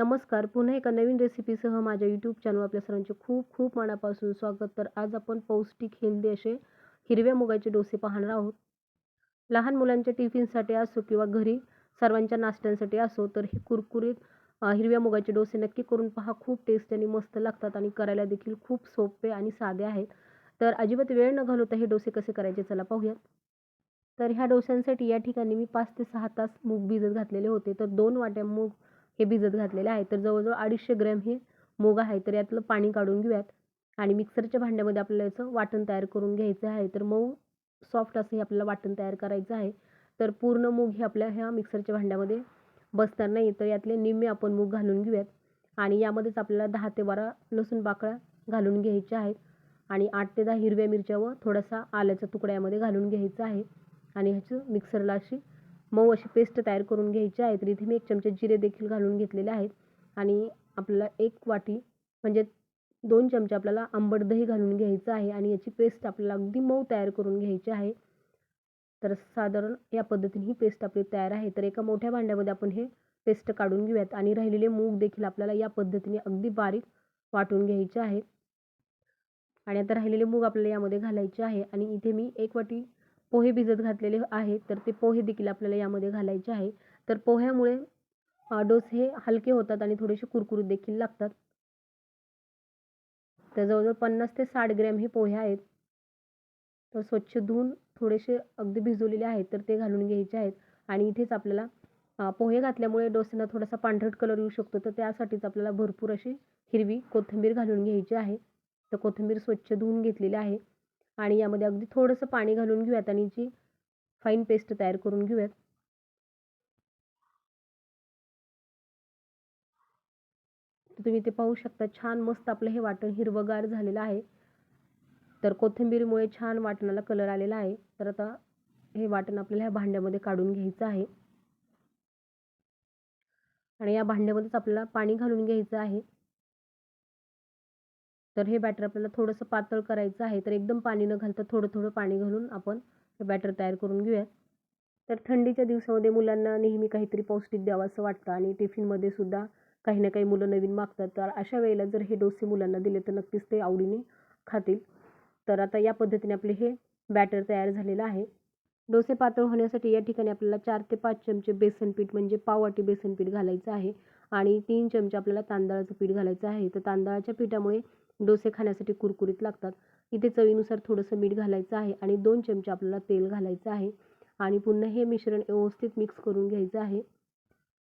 नमस्कार. पुन्हा एका नवीन रेसिपीसह माझ्या यूट्यूब चॅनल आपल्या सर्वांचे खूप खूप मनापासून स्वागत. तर आज आपण पौष्टिक हेल्दी असे हिरव्या मुगाचे डोसे पाहणार आहोत. लहान मुलांच्या टिफिनसाठी असो किंवा घरी सर्वांच्या नाश्त्यांसाठी असो तर हे कुरकुरीत हिरव्या मुगाचे डोसे नक्की करून पहा. खूप टेस्ट आणि मस्त लागतात आणि करायला देखील खूप सोपे आणि साधे आहेत. तर अजिबात वेळ न घालवता हे डोसे कसे करायचे चला पाहूयात. तर ह्या डोस्यांसाठी या ठिकाणी मी पाच ते सहा तास मूग भिजत घातलेले होते. तर दोन वाट्या मूग हे भिजत घातलेले आहे. तर जवळजवळ अडीचशे ग्रॅम हे मूग आहे. तर यातलं पाणी काढून घेऊयात. आणि मिक्सरच्या भांड्यामध्ये आपल्याला याचं वाटण तयार करून घ्यायचं आहे. तर मऊ सॉफ्ट असं हे आपल्याला वाटण तयार करायचं आहे. तर पूर्ण मूग हे आपल्या ह्या मिक्सरच्या भांड्यामध्ये बसणार नाही. तर यातले निम्मे आपण मूग घालून घेऊयात. आणि यामध्येच आपल्याला दहा ते बारा लसूण पाकळ्या घालून घ्यायच्या आहेत. आणि आठ ते दहा हिरव्या मिरच्या व थोडासा आल्याचा तुकडा यामध्ये घालून घ्यायचा आहे. आणि ह्याचं मिक्सरला अशी मऊ अशी पेस्ट तयार करून घ्यायची आहे. तर इथे मी एक चमचे जिरे देखील घालून घेतलेले आहेत. आणि आपल्याला एक वाटी म्हणजे दोन चमचे आपल्याला आंबट दही घालून घ्यायचं आहे. आणि याची पेस्ट आपल्याला अगदी मऊ तयार करून घ्यायची आहे. तर साधारण या पद्धतीने ही पेस्ट आपली तयार आहे. तर एका मोठ्या भांड्यामध्ये आपण हे पेस्ट काढून घेऊयात. आणि राहिलेले मूग देखील आपल्याला या पद्धतीने अगदी बारीक वाटून घ्यायचे आहे. आणि आता राहिलेले मूग आपल्याला यामध्ये घालायचे आहे. आणि इथे मी एक वाटी पोहे भिजत घातलेले आहेत तर ते पोहे देखील आपल्याला यामध्ये घालायचे आहे. तर पोह्यामुळे डोसे हे हलके होतात आणि थोडेसे कुरकुरीत देखील लागतात. तर जवळजवळ पन्नास ते साठ ग्रॅम हे पोहे आहेत. तर स्वच्छ धुवून थोडेसे अगदी भिजवलेले आहेत तर ते घालून घ्यायचे आहेत. आणि इथेच आपल्याला पोहे घातल्यामुळे डोस्यांना थोडासा पांढरट कलर येऊ शकतो. तर त्यासाठीच आपल्याला भरपूर अशी हिरवी कोथिंबीर घालून घ्यायची आहे. तर कोथिंबीर स्वच्छ धुवून घेतलेली आहे. आणि यामध्ये अगदी थोडंसं पाणी घालून घेऊयात आणि जी फाईन पेस्ट तयार करून घेऊयात. तुम्ही ते पाहू शकता छान मस्त आपलं हे वाटण हिरवगार झालेलं आहे. तर कोथिंबीरमुळे छान वाटणाला कलर आलेला आहे. तर आता हे वाटण आपल्याला ह्या भांड्यामध्ये काढून घ्यायचं आहे. आणि या भांड्यामध्येच आपल्याला पाणी घालून घ्यायचं आहे. तर हे बॅटर आपल्याला थोडंसं पातळ करायचं आहे तर एकदम पाणी न घालता थोडं थोडं पाणी घालून आपण हे बॅटर तयार करून घेऊयात. तर थंडीच्या दिवसामध्ये मुलांना नेहमी काहीतरी पौष्टिक द्यावं असं वाटतं आणि टिफिनमध्ये सुद्धा काही ना काही मुलं नवीन मागतात. तर अशा वेळेला जर हे डोसे मुलांना दिले तर नक्कीच ते आवडीने खातील. तर आता या पद्धतीने आपले हे बॅटर तयार झालेलं आहे. डोसे पातळ होण्यासाठी या ठिकाणी आपल्याला चार ते पाच चमचे बेसन पीठ म्हणजे पाववाटी बेसन पीठ घालायचं आहे आणि तीन चमचे आपल्याला तांदळाचं पीठ घालायचं आहे. तर तांदळाच्या पिठामुळे डोसे खाण्यासाठी कुरकुरीत लागतात. इथे चवीनुसार थोडंसं मीठ घालायचं आहे आणि दोन चमचे आपल्याला तेल घालायचं आहे. आणि पुन्हा हे मिश्रण व्यवस्थित मिक्स करून घ्यायचं आहे.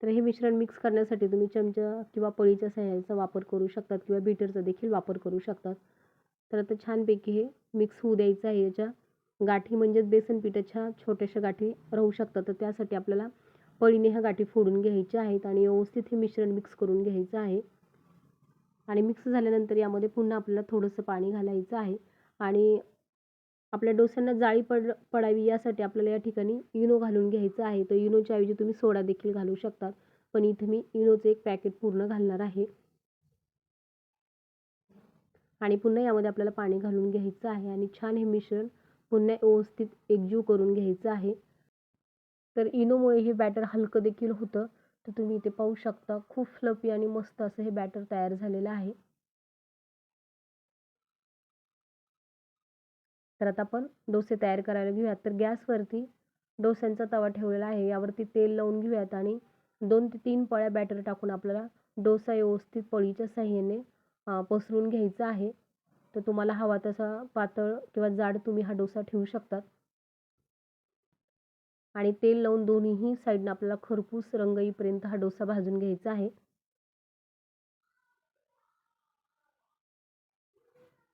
तर हे मिश्रण मिक्स करण्यासाठी तुम्ही चमचा किंवा पळीच्या सहाय्याचा वापर करू शकतात किंवा बीटरचा देखील वापर करू शकतात. तर आता छानपैकी हे मिक्स होऊ द्यायचं आहे. याच्या गाठी म्हणजेच बेसन पिठाच्या छोट्याशा गाठी राहू शकतात. तर त्यासाठी आपल्याला पळीने ह्या गाठी फोडून घ्यायच्या आहेत आणि व्यवस्थित हे मिश्रण मिक्स करून घ्यायचं आहे. आणि मिक्स झाल्यानंतर यामध्ये पुन्हा आपल्याला थोडंसं पाणी घालायचं आहे. आणि आपल्या डोस्यांना जाळी पड पडावी यासाठी आपल्याला या ठिकाणी इनो घालून घ्यायचं आहे. तर इनोच्या ऐवजी तुम्ही सोडा देखील घालू शकतात. पण इथे मी इनोचं एक पॅकेट पूर्ण घालणार आहे. आणि पुन्हा यामध्ये आपल्याला पाणी घालून घ्यायचं आहे आणि छान हे मिश्रण पुन्हा व्यवस्थित एकजीव करून घ्यायचं आहे. तर इनोमुळे हे बॅटर हलकं देखील होतं. तर तुम्ही इथे पाहू शकता खूप फ्लपी आणि मस्त असं हे बॅटर तयार झालेलं आहे. तर आता आपण डोसे तयार करायला घेऊयात. तर गॅसवरती डोस्यांचा तवा ठेवलेला आहे. यावरती तेल लावून घेऊयात आणि दोन ते तीन पळ्या बॅटर टाकून आपल्याला डोसा व्यवस्थित पळीच्या साह्याने पसरून घ्यायचा आहे. तर तुम्हाला हवा तसा पातळ किंवा जाड तुम्ही हा डोसा ठेवू शकतात. आणि तेल लावून दोन्हीही साईडनं आपल्याला खरपूस रंग येईपर्यंत हा डोसा भाजून घ्यायचा आहे.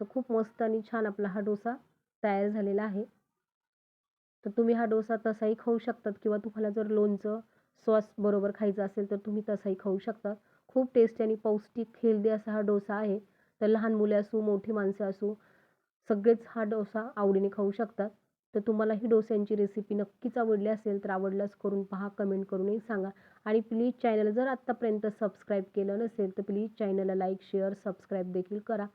तर खूप मस्त आणि छान आपला हा डोसा तयार झालेला आहे. तर तुम्ही हा डोसा तसाही खाऊ शकतात किंवा तुम्हाला जर लोणचं सॉस बरोबर खायचं असेल तर तुम्ही तसाही खाऊ शकता. खूप टेस्टी आणि पौष्टिक हेल्दी असा हा डोसा आहे. तर लहान मुले असू मोठी माणसं असू सगळेच हा डोसा आवडीने खाऊ शकतात. तर तुम्हाला ही डोस्यांची रेसिपी नक्कीच आवडली असेल तर आवडल्यास करून पहा कमेंट करूनही सांगा. आणि प्लीज चॅनल जर आत्तापर्यंत सबस्क्राईब केलं नसेल तर प्लीज चॅनलला लाईक शेअर सबस्क्राईब देखील करा.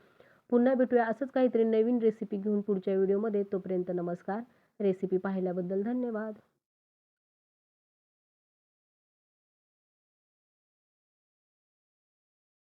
पुन्हा भेटूया असंच काहीतरी नवीन रेसिपी घेऊन पुढच्या व्हिडिओमध्ये तोपर्यंत नमस्कार. रेसिपी पाहिल्याबद्दल धन्यवाद.